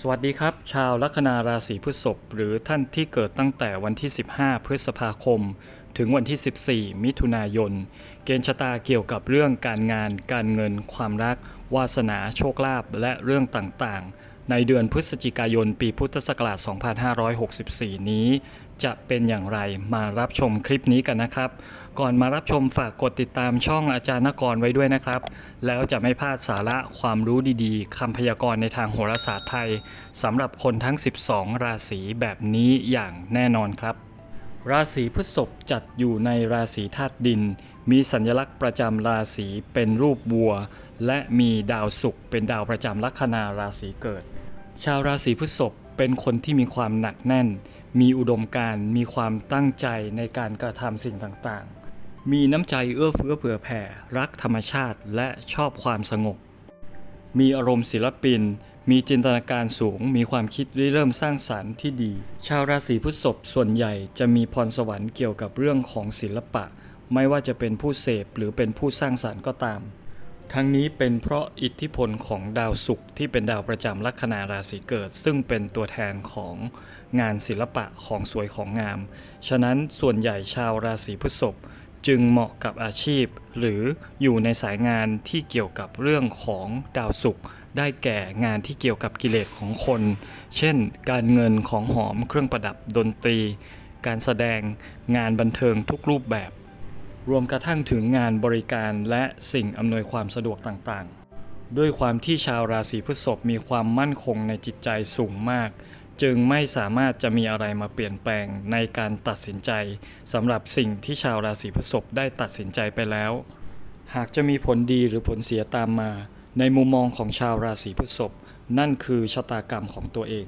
สวัสดีครับ ชาวลัคนาราศีพฤษภหรือท่านที่เกิดตั้งแต่วันที่ 15 พฤษภาคม ถึงวันที่ 14 มิถุนายน เกณฑ์ชะตาเกี่ยวกับเรื่องการงาน การเงิน ความรัก วาสนาโชคลาภและเรื่องต่างๆ ในเดือนพฤศจิกายนปีพุทธศักราช 2564 นี้ จะเป็นอย่างไรมารับชมคลิปนี้กันนะครับ ก่อนมารับชมฝากกดติดตามช่องอาจารย์นกรไว้ด้วยนะครับ แล้วจะไม่พลาดสาระความรู้ดีๆคำพยากรณ์ในทางโหราศาสตร์ไทยสำหรับคนทั้ง 12 ราศีแบบนี้อย่างแน่นอนครับ ราศีพฤษภจัดอยู่ในราศีธาตุดิน มีสัญลักษณ์ประจำราศีเป็นรูปวัว และมีดาวศุกร์เป็นดาวประจำลัคนาราศีเกิด ชาวราศีพฤษภเป็นคนที่มีความหนักแน่น มีอุดมการณ์ มีความตั้งใจในการกระทำสิ่งต่างๆ มีน้ำใจเอื้อเฟื้อเผื่อแผ่ รักธรรมชาติและชอบความสงบ มีอารมณ์ศิลปิน มีจินตนาการสูง มีความคิดริเริ่มสร้างสรรค์ที่ดี ชาวราศีพฤษภส่วนใหญ่จะมีพรสวรรค์เกี่ยวกับเรื่องของศิลปะ ไม่ว่าจะเป็นผู้เสพหรือเป็นผู้สร้างสรรค์ก็ตาม ทั้งนี้เป็นเพราะอิทธิพลของดาวศุกร์ที่เป็นดาวประจำลัคนาราศีเกิด ซึ่งเป็นตัวแทนของงานศิลปะของสวยของงาม ฉะนั้นส่วนใหญ่ชาวราศีพฤษภ จึงเหมาะกับอาชีพ หรืออยู่ในสายงานที่เกี่ยวกับเรื่องของดาวศุกร์ได้แก่งานที่เกี่ยวกับกิเลสของคน เช่น การเงินของหอมเครื่องประดับดนตรี การแสดงงานบันเทิงทุกรูปแบบ รวมกระทั่งถึงงานบริการและสิ่งอำนวยความสะดวกต่างๆ ด้วยความที่ชาวราศีพฤษภมีความมั่นคงในจิตใจสูงมาก จึงไม่สามารถจะมีอะไรมาเปลี่ยนแปลงในการตัดสินใจสำหรับสิ่งที่ชาวราศีพฤษภได้ตัดสินใจไปแล้ว หากจะมีผลดีหรือผลเสียตามมา ในมุมมองของชาวราศีพฤษภนั่นคือชะตากรรมของตัวเอง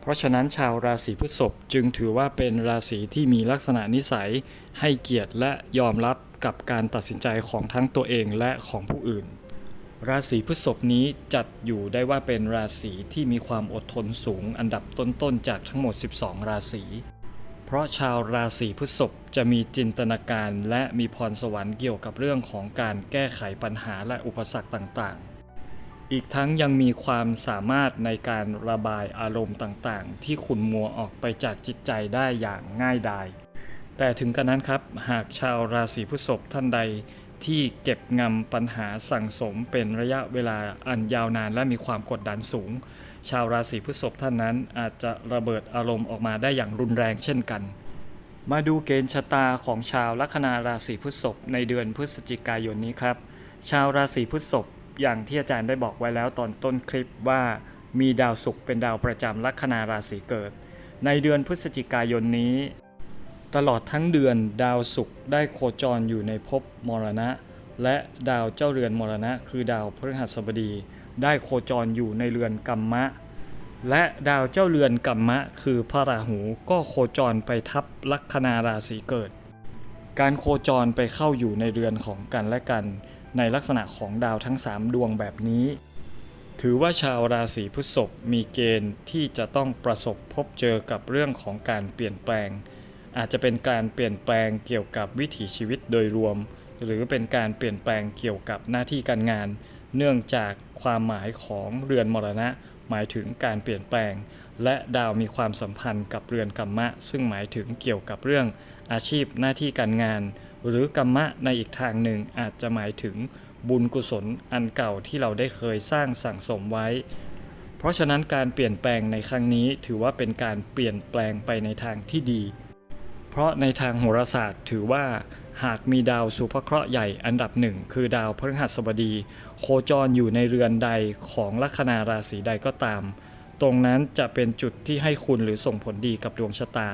เพราะฉะนั้นชาวราศีพฤษภจึงถือว่าเป็นราศีที่มีลักษณะนิสัย ให้เกียรติและยอมรับกับการตัดสินใจของทั้งตัวเองและของผู้อื่น ราศีพฤษภนี้จัดอยู่ได้ว่าเป็นราศีที่มีความอดทนสูงอันดับต้นๆจากทั้งหมด 12 ราศี เพราะชาวราศีพฤษภจะมีจินตนาการและมีพรสวรรค์เกี่ยวกับเรื่องของการแก้ไขปัญหาและอุปสรรคต่างๆ อีกทั้งยังมีความสามารถในการระบายอารมณ์ต่างๆ ที่ขุนมัวออกไปจากจิตใจได้อย่างง่ายดายแต่ถึงกระนั้นครับ หากชาวราศีพฤษภท่านใด ที่เก็บงำปัญหาสั่งสมเป็นระยะเวลาอันยาวนานและมีความกดดันสูง ชาวราศีพฤษภท่านนั้นอาจจะระเบิดอารมณ์ออกมาได้อย่างรุนแรงเช่นกัน มาดูเกณฑ์ชะตาของชาวลัคนาราศีพฤษภในเดือนพฤศจิกายนนี้ครับ ชาวราศีพฤษภอย่างที่อาจารย์ได้บอกไว้แล้วตอนต้นคลิปว่ามีดาวศุกร์เป็นดาวประจำลัคนาราศีเกิด ในเดือนพฤศจิกายนนี้ ตลอดทั้งเดือนดาวศุกร์ได้โคจรอยู่ในภพมรณะ และดาวเจ้าเรือนมรณะ คือดาวพฤหัสบดี ได้โคจรอยู่ในเรือนกัมมะ และดาวเจ้าเรือนกัมมะ คือพระราหูก็โคจรไปทับลัคนาราศีเกิด การโคจรไปเข้าอยู่ในเรือนของกันและกัน ในลักษณะของดาวทั้ง 3 ดวงแบบนี้ ถือว่าชาวราศีพฤษภมีเกณฑ์ที่จะต้องประสบพบเจอกับเรื่องของการเปลี่ยนแปลง อาจจะเป็นการเปลี่ยนแปลงเกี่ยวกับวิถีชีวิตโดยรวม หรือเป็นการเปลี่ยนแปลงเกี่ยวกับหน้าที่การงาน เนื่องจากความหมายของเรือนมรณะ หมายถึงการเปลี่ยนแปลง และดาวมีความสัมพันธ์กับเรือนกัมมะ ซึ่งหมายถึงเกี่ยวกับเรื่องอาชีพหน้าที่การงาน หรือกัมมะในอีกทางหนึ่งอาจจะหมายถึงบุญกุศลอันเก่าที่เราได้เคยสร้างสั่งสมไว้ เพราะฉะนั้นการเปลี่ยนแปลงในครั้งนี้ถือว่าเป็นการเปลี่ยนแปลงไปในทางที่ดี เพราะในทางโหราศาสตร์ถือว่าหากมีดาวสุภเคราะห์ใหญ่อันดับหนึ่งคือดาวพฤหัสบดี โคจรอยู่ในเรือนใดของลัคนาราศีใดก็ตาม ตรงนั้นจะเป็นจุดที่ให้คุณหรือส่งผลดีกับดวงชะตา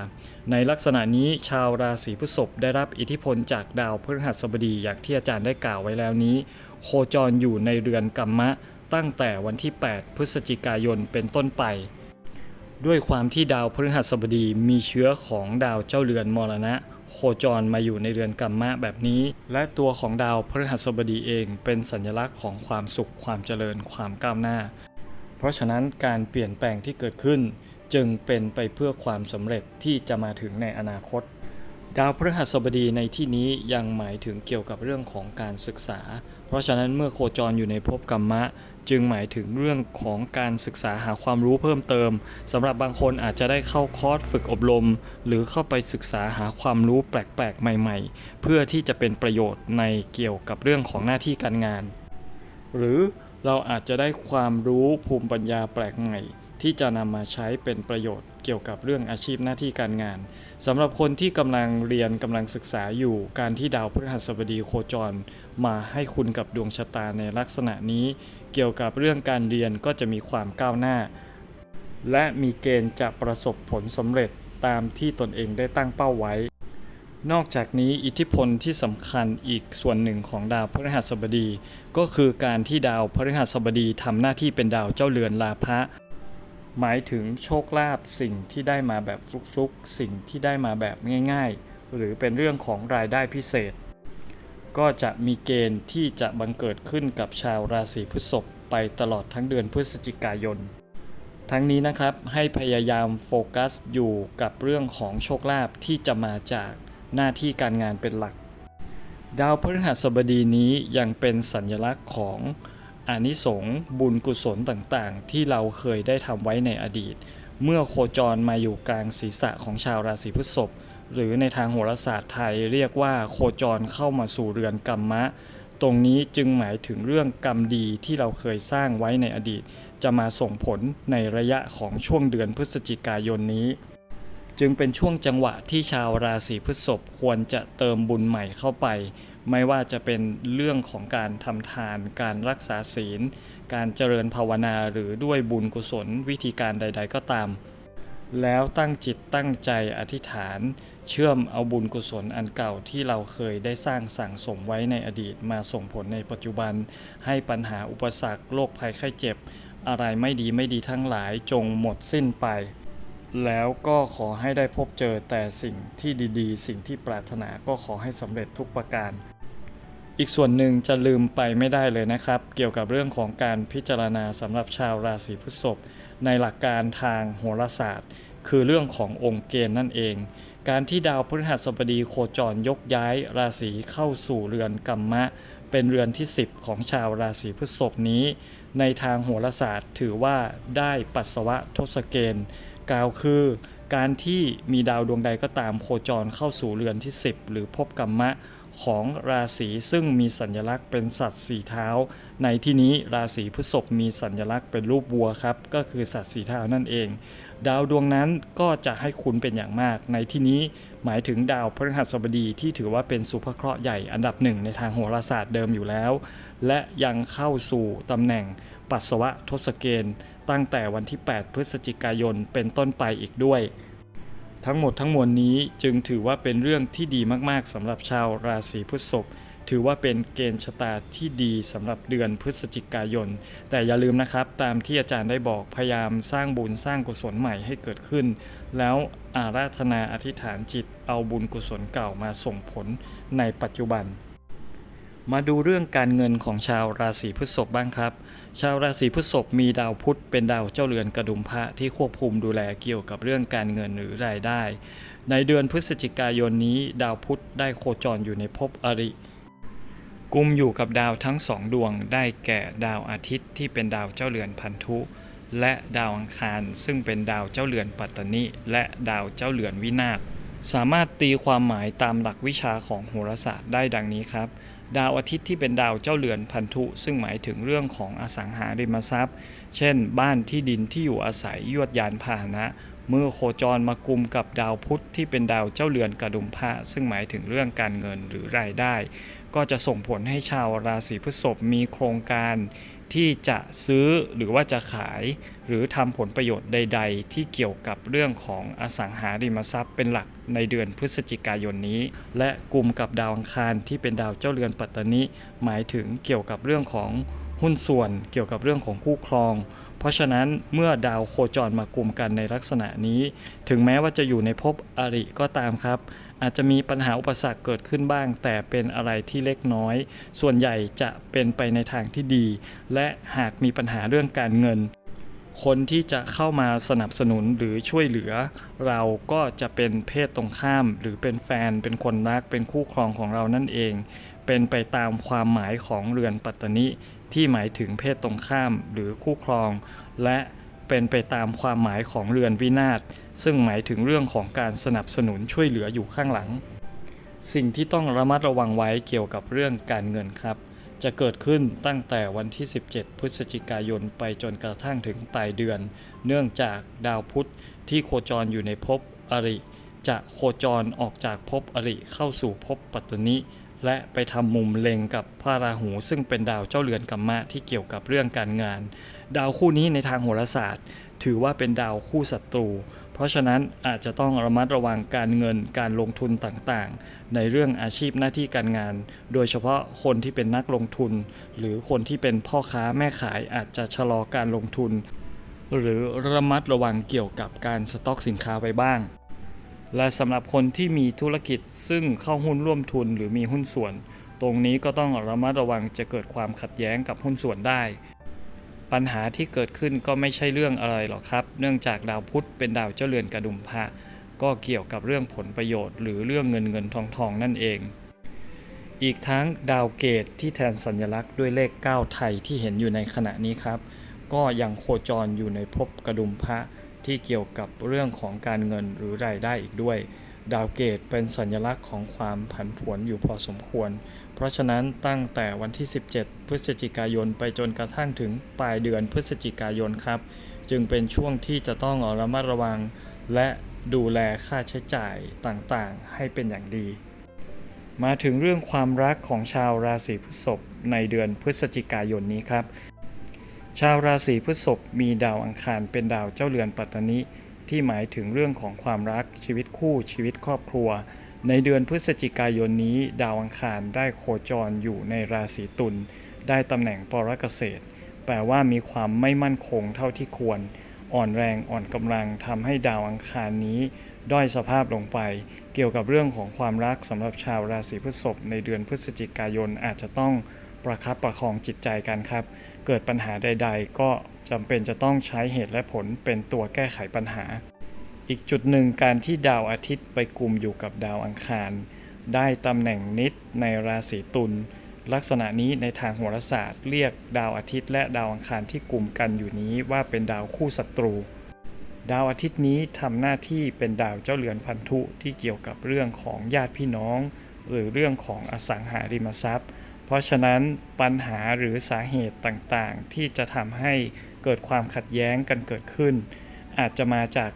ในลักษณะนี้ชาวราศีพฤษภได้รับอิทธิพลจากดาวพฤหัสบดีอย่างที่อาจารย์ได้กล่าวไว้แล้วนี้ โคจรอยู่ในเรือนกัมมะตั้งแต่วันที่ 8 พฤศจิกายนเป็นต้นไป ด้วยความที่ดาวพฤหัสบดีมีเชื้อของดาวเจ้าเรือนมรณะ โคจรมาอยู่ในเรือนกัมมะแบบนี้ และตัวของดาวพฤหัสบดีเองเป็นสัญลักษณ์ของความสุขความเจริญความก้าวหน้า เพราะฉะนั้นการเปลี่ยนแปลงที่เกิดขึ้น จึงเป็นไปเพื่อความสำเร็จที่จะมาถึงในอนาคต ดาวพฤหัสบดีในที่นี้ยังหมายถึงเกี่ยวกับเรื่องของการศึกษา เพราะฉะนั้นเมื่อโคจรอยู่ในภพกัมมะ จึงหมายถึงเรื่องของการศึกษาหาความรู้เพิ่มเติมสำหรับบางคนอาจจะได้เข้าคอร์สฝึกอบรม หรือเข้าไปศึกษาหาความรู้แปลกๆ ใหม่ ๆ เพื่อที่จะเป็นประโยชน์ในเกี่ยวกับเรื่องของหน้าที่การงาน หรือเราอาจจะได้ความรู้ภูมิปัญญาแปลกใหม่ ที่จะนำมาใช้เป็นประโยชน์เกี่ยวกับเรื่องอาชีพหน้าที่การงานสำหรับคนที่กำลังเรียนกำลังศึกษาอยู่การที่ดาวพฤหัสบดีโคจร มาให้คุณกับดวงชะตาในลักษณะนี้ เกี่ยวกับเรื่องการเรียนก็จะมีความก้าวหน้า และมีเกณฑ์จะประสบผลสำเร็จตามที่ตนเองได้ตั้งเป้าไว้ นอกจากนี้อิทธิพลที่สำคัญอีกส่วนหนึ่งของดาวพฤหัสบดี ก็คือการที่ดาวพฤหัสบดีทำหน้าที่เป็นดาวเจ้าเรือนลาภะ หมายถึงโชคลาภสิ่งที่ได้มาแบบฟลุกๆ สิ่งที่ได้มาแบบง่าย ๆ หรือเป็นเรื่องของรายได้พิเศษ ก็จะมีเกณฑ์ที่จะบังเกิดขึ้นกับชาวราศีพฤษภไปตลอดทั้งเดือนพฤศจิกายน ทั้งนี้นะครับให้พยายามโฟกัสอยู่กับเรื่องของโชคลาภที่จะมาจากหน้าที่การงานเป็นหลัก ดาวพฤหัสบดีนี้ยังเป็นสัญลักษณ์ของ อานิสงส์บุญกุศลต่างๆ ที่เราเคยได้ทำไว้ในอดีต เมื่อโคจรมาอยู่กลางศีรษะของชาวราศีพฤษภหรือในทางโหราศาสตร์ไทยเรียกว่าโคจรเข้ามาสู่เรือนกรรมะ ตรงนี้จึงหมายถึงเรื่องกรรมดีที่เราเคยสร้างไว้ในอดีต จะมาส่งผลในระยะของช่วงเดือนพฤศจิกายนนี้ จึงเป็นช่วงจังหวะที่ชาวราศีพฤษภควรจะเติมบุญใหม่เข้าไป ไม่ว่าจะเป็นเรื่องของการทำทาน การรักษาศีล การเจริญภาวนาหรือด้วยบุญกุศลวิธีการใด ๆ ก็ตาม แล้วตั้งจิตตั้งใจอธิษฐาน เชื่อมเอาบุญกุศลอันเก่าที่เราเคยได้สร้างสั่งสมไว้ในอดีตมาส่งผลในปัจจุบัน ให้ปัญหาอุปสรรคโรคภัยไข้เจ็บ อะไรไม่ดีไม่ดีทั้งหลายจงหมดสิ้นไปแล้วก็ขอให้ได้พบเจอแต่สิ่งที่ดีๆ สิ่งที่ปรารถนาก็ขอให้สำเร็จทุกประการ อีกส่วนหนึ่งจะลืมไปไม่ได้เลยนะครับ เกี่ยวกับเรื่องของการพิจารณาสำหรับชาวราศีพฤษภในหลักการทางโหราศาสตร์ คือเรื่องขององค์เกณฑ์นั่นเอง การที่ดาวพฤหัสบดีโคจรยกย้ายราศีเข้าสู่เรือนกัมมะ เป็นเรือนที่ 10 ของชาวราศีพฤษภนี้ ในทางโหราศาสตร์ถือว่าได้ปัสสาวะทศเกณฑ์กล่าวคือการที่มีดาวดวงใดก็ตามโคจรเข้าสู่เรือนที่ 10 หรือภพกัมมะ ของราศีซึ่งมีสัญลักษณ์เป็นสัตว์สีเท้า ในที่นี้ราศีพฤษภมีสัญลักษณ์เป็นรูปวัวครับ ก็คือสัตว์สีเท้านั่นเอง ดาวดวงนั้นก็จะให้คุณเป็นอย่างมาก ในที่นี้หมายถึงดาวพฤหัสบดีที่ถือว่าเป็นสุภเคราะห์ใหญ่อันดับหนึ่งในทางโหราศาสตร์เดิมอยู่แล้ว และยังเข้าสู่ตำแหน่งปัสสาวะทศเกณฑ์ตั้งแต่วันที่ 8 พฤศจิกายนเป็นต้นไปอีกด้วย ทั้งหมดทั้งมวลนี้จึงถือว่าเป็นเรื่องที่ดีมากๆสำหรับชาวราศีพฤษภถือว่าเป็นเกณฑ์ชะตาที่ดีสำหรับเดือนพฤศจิกายน แต่อย่าลืมนะครับ ตามที่อาจารย์ได้บอกพยายามสร้างบุญสร้างกุศลใหม่ให้เกิดขึ้น แล้วอาราธนาอธิษฐานจิตเอาบุญกุศลเก่ามาส่งผลในปัจจุบัน มาดูเรื่องการเงินของชาวราศีพฤษภบ้างครับ ชาวราศีพฤษภมีดาวพุธเป็นดาวเจ้าเรือนกระดุมพระที่ควบคุมดูแลเกี่ยวกับเรื่องการเงินหรือรายได้ ในเดือนพฤศจิกายนนี้ดาวพุธได้โคจรอยู่ในภพอริ กุมอยู่กับดาวทั้งสองดวงได้แก่ดาวอาทิตย์ที่เป็นดาวเจ้าเรือนพันธุ และดาวอังคารซึ่งเป็นดาวเจ้าเรือนปัตตนิและดาวเจ้าเรือนวินาศสามารถตีความหมายตามหลักวิชาของโหราศาสตร์ได้ดังนี้ครับ ดาวอาทิตย์ที่เป็นดาวเจ้าเรือนพันธุ ซึ่งหมายถึงเรื่องของอสังหาริมทรัพย์ เช่น บ้านที่ดินที่อยู่อาศัยยวดยานพาหนะ เมื่อโคจรมากุมกับดาวพุธที่เป็นดาวเจ้าเรือนกระดุมพระซึ่งหมายถึงเรื่องการเงินหรือรายได้ ก็จะส่งผลให้ชาวราศีพฤษภมีโครงการที่จะซื้อหรือว่าจะขาย หรือทำผลประโยชน์ใด ๆ ที่เกี่ยวกับเรื่องของอสังหาริมทรัพย์เป็นหลักในเดือนพฤศจิกายนนี้ และกลุ่มกับดาวอังคารที่เป็นดาวเจ้าเรือนปัตตนิหมายถึงเกี่ยวกับเรื่องของหุ้นส่วนเกี่ยวกับเรื่องของคู่ครอง เพราะฉะนั้นเมื่อดาวโคจรมากลุ่มกันในลักษณะนี้ ถึงแม้ว่าจะอยู่ในภพอริก็ตามครับ อาจจะมีปัญหาอุปสรรคเกิดขึ้นบ้าง แต่เป็นอะไรที่เล็กน้อย ส่วนใหญ่จะเป็นไปในทางที่ดี และหากมีปัญหาเรื่องการเงิน คนที่จะเข้ามาสนับสนุนหรือช่วยเหลือ เราก็จะเป็นเพศตรงข้าม หรือเป็นแฟน เป็นคนรัก เป็นคู่ครองของเรานั่นเอง เป็นไปตามความหมายของเรือนปัตตนิที่หมายถึงเพศตรงข้ามหรือคู่ครอง และ เป็นไปตามความหมายของเรือนวินาศ ซึ่งหมายถึงเรื่องของการสนับสนุนช่วยเหลืออยู่ข้างหลัง สิ่งที่ต้องระมัดระวังไว้เกี่ยวกับเรื่องการเงินครับ จะเกิดขึ้นตั้งแต่วันที่ 17 พฤศจิกายนไปจนกระทั่งถึงปลายเดือน เนื่องจากดาวพุธที่โคจรอยู่ในภพอริ จะโคจรออกจากภพอริเข้าสู่ภพปัตตนิและไปทำมุมเล็งกับพระราหูซึ่งเป็นดาวเจ้าเรือนกัมมะที่เกี่ยวกับเรื่องการงาน ดาวคู่นี้ในทางโหราศาสตร์ ถือว่าเป็นดาวคู่ศัตรู เพราะฉะนั้นอาจจะต้องระมัดระวังการเงินการลงทุนต่างๆ ในเรื่องอาชีพหน้าที่การงาน โดยเฉพาะคนที่เป็นนักลงทุน หรือคนที่เป็นพ่อค้าแม่ขายอาจจะชะลอการลงทุน หรือระมัดระวังเกี่ยวกับการสต็อกสินค้าไปบ้างและสำหรับคนที่มีธุรกิจซึ่งเข้าหุ้นร่วมทุนหรือมีหุ้นส่วน ตรงนี้ก็ต้องระมัดระวังจะเกิดความขัดแย้งกับหุ้นส่วนได้ ปัญหาที่เกิดขึ้นก็ไม่ใช่เรื่องอะไรหรอกครับ เนื่องจากดาวพุธเป็นดาวเจ้าเรือนกระดุมพระก็เกี่ยวกับเรื่องผลประโยชน์ หรือเรื่องเงินเงินทองทองนั่นเอง อีกทั้งดาวเกตที่แทนสัญลักษณ์ด้วยเลข 9 ไทยที่เห็นอยู่ในขณะนี้ครับ ก็ยังโคจรอยู่ในภพกระดุมพระที่เกี่ยวกับเรื่องของการเงินหรือรายได้อีกด้วย ดาวเกตเป็นสัญลักษณ์ของความผันผวนอยู่พอสมควร เพราะฉะนั้นตั้งแต่วันที่ 17 พฤศจิกายนไปจนกระทั่งถึงปลายเดือนพฤศจิกายนครับ จึงเป็นช่วงที่จะต้องระมัดระวัง และดูแลค่าใช้จ่ายต่างๆ ให้เป็นอย่างดี มาถึงเรื่องความรักของชาวราศีพฤษภในเดือนพฤศจิกายนนี้ครับ ชาวราศีพฤษภมีดาวอังคารเป็นดาวเจ้าเรือนปัตตนิ ที่หมายถึงเรื่องของความรักชีวิตคู่ชีวิตครอบครัว ในเดือนพฤศจิกายนนี้ดาวอังคารได้โคจรอยู่ในราศีตุลได้ตำแหน่งปรเกษตร แปลว่ามีความไม่มั่นคงเท่าที่ควร อ่อนแรงอ่อนกำลังทำให้ดาวอังคารนี้ ด้อยสภาพลงไป เกี่ยวกับเรื่องของความรักสำหรับชาวราศีพฤษภในเดือนพฤศจิกายนอาจจะต้อง ประคับประคองจิตใจกันครับ เกิดปัญหาใด ๆ ก็จำเป็นจะต้องใช้เหตุและผลเป็นตัวแก้ไขปัญหา อีกจุดหนึ่งการที่ดาวอาทิตย์ไปกลุ่มอยู่กับดาวอังคาร ได้ตำแหน่งนิดในราศีตุลลักษณะนี้ในทางโหราศาสตร์ เรียกดาวอาทิตย์และดาวอังคารที่กลุ่มกันอยู่นี้ว่าเป็นดาวคู่ศัตรู ดาวอาทิตย์นี้ทำหน้าที่เป็นดาวเจ้าเรือนพันธุที่เกี่ยวกับเรื่องของญาติพี่น้อง หรือเรื่องของอสังหาริมทรัพย์ เพราะฉะนั้นปัญหาหรือสาเหตุต่างๆ ที่จะทำให้เกิดความขัดแย้งกันเกิดขึ้น อาจจะมาจาก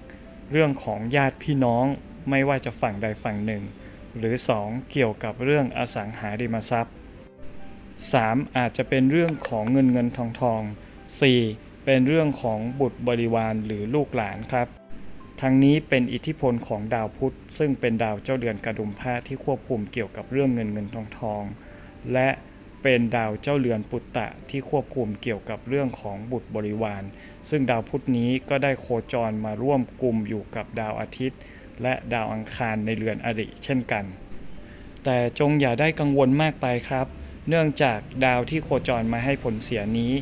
1. เรื่องของญาติพี่น้องไม่ว่าจะฝั่งใดฝั่งหนึ่ง หรือ 2. เกี่ยวกับเรื่องอสังหาริมทรัพย์ 3. อาจจะเป็นเรื่องของเงินเงินทองทอง 4. เป็นเรื่องของบุตรบริวารหรือลูกหลานครับ ทั้งนี้เป็นอิทธิพลของดาวพุธ ซึ่งเป็นดาวเจ้าเดือนกระดุมพระที่ควบคุมเกี่ยวกับเรื่องเงินเงินทองทอง และเป็นดาวเจ้าเรือนปุตตะที่ควบคุมเกี่ยวกับเรื่องของบุตรบริวาร ซึ่งดาวพุธนี้ก็ได้โคจรมาร่วมกลุ่มอยู่กับดาวอาทิตย์ และดาวอังคารในเรือนอริเช่นกัน แต่จงอย่าได้กังวลมากไปครับ เนื่องจากดาวที่โคจรมาให้ผลเสียนี้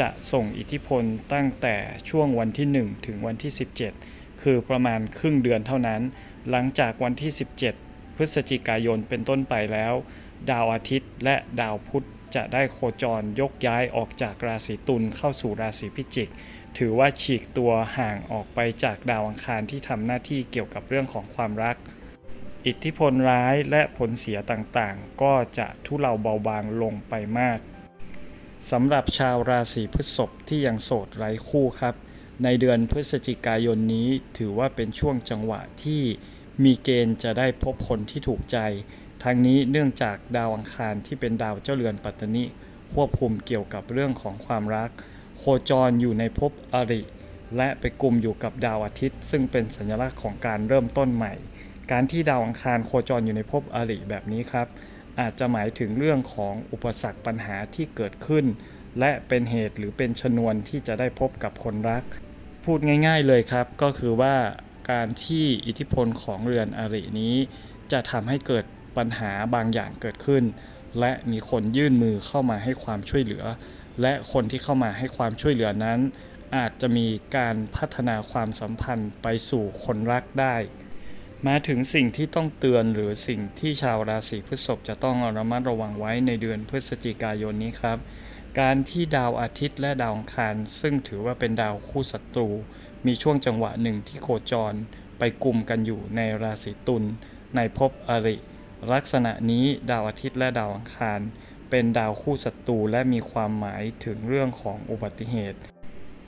จะส่งอิทธิพลตั้งแต่ช่วงวันที่ 1 ถึงวันที่ 17 คือประมาณครึ่งเดือนเท่านั้น หลังจากวันที่ 17 พฤศจิกายนเป็นต้นไปแล้ว ดาวอาทิตย์ และดาวพุธจะได้โคจรยกย้ายออกจากราศีตุลเข้าสู่ราศีพิจิก ถือว่าฉีกตัวห่างออกไปจากดาวอังคารที่ทำหน้าที่เกี่ยวกับเรื่องของความรัก อิทธิพลร้ายและผลเสียต่างๆ ก็จะทุเลาเบาบางลงไปมากสำหรับชาวราศีพฤษภที่ยังโสดไร้คู่ครับ ในเดือนพฤศจิกายนนี้ถือว่าเป็นช่วงจังหวะที่มีเกณฑ์จะได้พบคนที่ถูกใจ ทั้งนี้เนื่องจากดาวอังคารที่เป็นดาวเจ้าเรือนปัตตนิควบคุมเกี่ยวกับเรื่องของความรัก โคจรอยู่ในภพอริ และไปกลุ่มอยู่กับดาวอาทิตย์ ซึ่งเป็นสัญลักษณ์ของการเริ่มต้นใหม่ การที่ดาวอังคารโคจรอยู่ในภพอริแบบนี้ครับ อาจจะหมายถึงเรื่องของอุปสรรคปัญหาที่เกิดขึ้น และเป็นเหตุหรือเป็นชนวนที่จะได้พบกับคนรัก พูดง่ายๆเลยครับ ก็คือว่าการที่อิทธิพลของเรือนอรินี้ จะทำให้เกิด ปัญหาบางอย่างเกิดขึ้น และมีคนยื่นมือเข้ามาให้ความช่วยเหลือ และคนที่เข้ามาให้ความช่วยเหลือนั้น อาจจะมีการพัฒนาความสัมพันธ์ไปสู่คนรักได้ มาถึงสิ่งที่ต้องเตือนหรือสิ่งที่ชาวราศีพฤษภจะต้องระมัดระวังไว้ในเดือนพฤศจิกายนนี้ครับ การที่ดาวอาทิตย์และดาวอังคารซึ่งถือว่าเป็นดาวคู่ศัตรู มีช่วงจังหวะหนึ่งที่โคจรไปกลุ่มกันอยู่ในราศีตุลในภพอริ ลักษณะนี้ดาวอาทิตย์และดาวอังคาร เป็นดาวคู่ศัตรูและมีความหมายถึงเรื่องของอุบัติเหตุ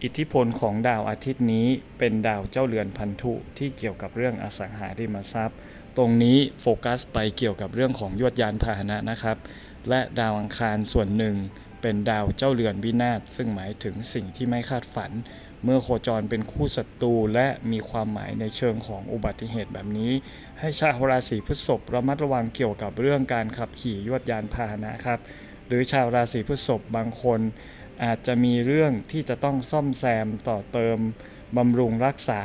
อิทธิพลของดาวอาทิตย์นี้เป็นดาวเจ้าเรือนพันธุที่เกี่ยวกับเรื่องอสังหาริมทรัพย์ ตรงนี้โฟกัสไปเกี่ยวกับเรื่องของยวดยานพาหนะนะครับ และดาวอังคารส่วนหนึ่งเป็นดาวเจ้าเรือนวินาศซึ่งหมายถึงสิ่งที่ไม่คาดฝัน เมื่อโคจรเป็นคู่ศัตรูและมีความหมายในเชิงของอุบัติเหตุแบบนี้ ให้ชาวราศีพฤษภระมัดระวังเกี่ยวกับเรื่องการขับขี่ยวดยานพาหนะครับ หรือชาวราศีพฤษภบางคนอาจจะมีเรื่องที่จะต้องซ่อมแซมต่อเติมบำรุงรักษา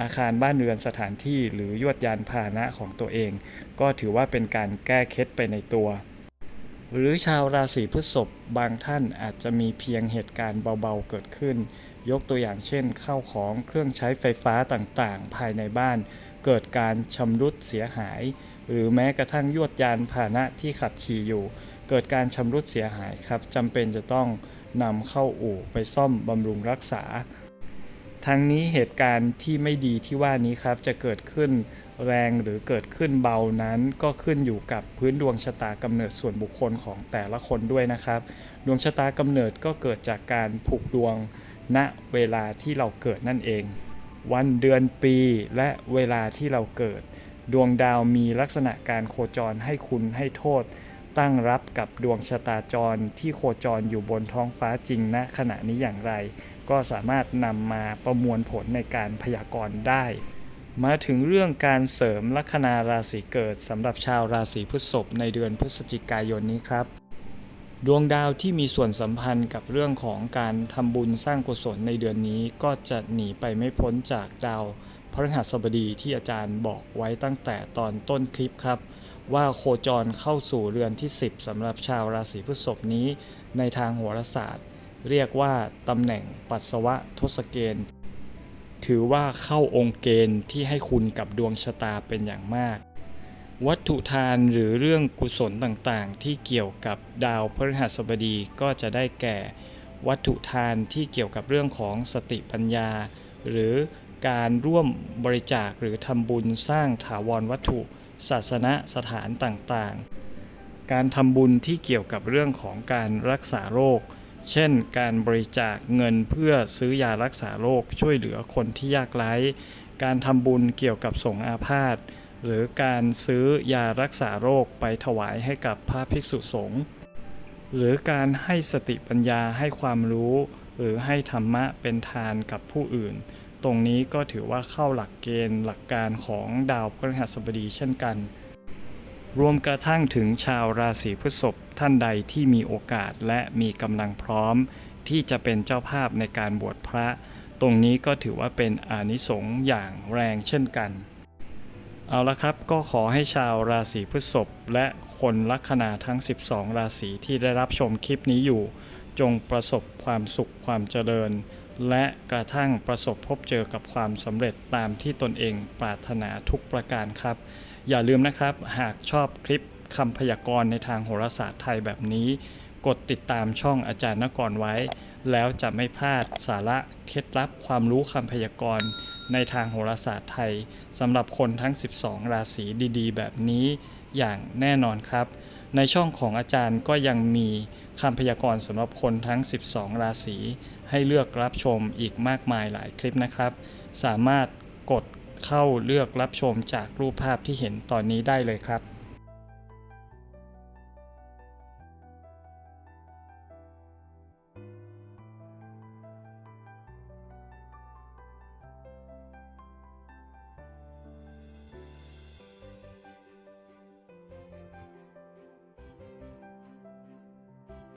อาคารบ้านเรือนสถานที่หรือยวดยานพาหนะของตัวเอง ก็ถือว่าเป็นการแก้เคล็ดไปในตัว หรือชาวราศีพฤษภบางท่านอาจจะมีเพียงเหตุการณ์เบาๆเกิดขึ้น ยกตัวอย่างเช่นข้าวของเครื่องใช้ไฟฟ้าต่างๆ ภายในบ้าน เกิดการชำรุดเสียหาย หรือแม้กระทั่งยวดยานพาหนะที่ขับขี่อยู่ เกิดการชำรุดเสียหายครับจำเป็นจะต้องนำเข้าอู่ไปซ่อมบำรุงรักษา ทั้งนี้เหตุการณ์ที่ไม่ดีที่ว่านี้ครับ จะเกิดขึ้นแรงหรือเกิดขึ้นเบานั้น ก็ขึ้นอยู่กับพื้นดวงชะตากำเนิดส่วนบุคคลของแต่ละคนด้วยนะครับ ดวงชะตากำเนิดก็เกิดจากการผูกดวงณเวลาที่เราเกิดนั่นเอง วันเดือนปีและเวลาที่เราเกิด ดวงดาวมีลักษณะการโคจรให้คุณให้โทษ ตั้งรับกับดวงชะตาจรที่โคจรอยู่บนท้องฟ้าจริงณขณะนี้อย่างไร ก็สามารถนำมาประมวลผลในการพยากรณ์ได้ มาถึงเรื่องการเสริมลัคนาราศีเกิดสำหรับชาวราศีพฤษภในเดือนพฤศจิกายนนี้ครับ ดวงดาวที่มีส่วนสัมพันธ์กับเรื่องของการทำบุญสร้างกุศลในเดือนนี้ก็จะหนีไปไม่พ้นจากดาวพฤหัสบดีที่อาจารย์บอกไว้ตั้งแต่ตอนต้นคลิปครับ ว่าโคจรเข้าสู่เรือนที่ 10สำหรับชาวราศีพฤษภนี้ในทางโหราศาสตร์ เรียกว่าตำแหน่งปัสสาวะทศเกณฑ์ ถือว่าเข้าองค์เกณฑ์ที่ให้คุณกับดวงชะตาเป็นอย่างมาก วัตถุทานหรือเรื่องกุศลต่างๆ ที่เกี่ยวกับดาวพฤหัสบดีก็จะได้แก่ วัตถุทานที่เกี่ยวกับเรื่องของสติปัญญา หรือการร่วมบริจาคหรือทำบุญสร้างถาวรวัตถุศาสนสถานต่างๆ การทำบุญที่เกี่ยวกับเรื่องของการรักษาโรค เช่น การบริจาคเงินเพื่อซื้อยารักษาโรคช่วยเหลือคนที่ยากไร้ การทำบุญเกี่ยวกับสงฆ์อาพาธหรือการซื้อยารักษาโรคไปถวายให้กับพระภิกษุสงฆ์หรือการให้สติปัญญาให้ความรู้ หรือให้ธรรมะเป็นทานกับผู้อื่น ตรงนี้ก็ถือว่าเข้าหลักเกณฑ์หลักการของดาวพฤหัสบดีเช่นกัน รวมกระทั่งถึงชาวราศีพฤษภท่านใดที่มีโอกาสและมีกำลังพร้อม ที่จะเป็นเจ้าภาพในการบวชพระ ตรงนี้ก็ถือว่าเป็นอานิสงส์อย่างแรงเช่นกัน เอาละครับก็ขอให้ชาวราศีพฤษภและคนลัคนาทั้ง 12 ราศีที่ได้รับชมคลิปนี้อยู่ จงประสบความสุขความเจริญ และกระทั่งประสบพบเจอกับความสำเร็จตามที่ตนเองปรารถนาทุกประการครับ อย่าลืมนะครับ หากชอบคลิปคำพยากรณ์ในทางโหราศาสตร์ไทยแบบนี้ กดติดตามช่องอาจารย์นกรไว้ แล้วจะไม่พลาดสาระเคล็ดลับความรู้คำพยากรณ์ในทางโหราศาสตร์ไทยสำหรับคนทั้ง 12 ราศีดีๆ แบบนี้อย่างแน่นอนครับ ในช่องของอาจารย์ก็ยังมีคำพยากรณ์สำหรับคนทั้ง 12 ราศีให้เลือกรับชมอีกมากมายหลายคลิปนะครับ สามารถกด เข้าเลือกรับชมจากรูปภาพที่เห็นตอนนี้ได้เลยครับ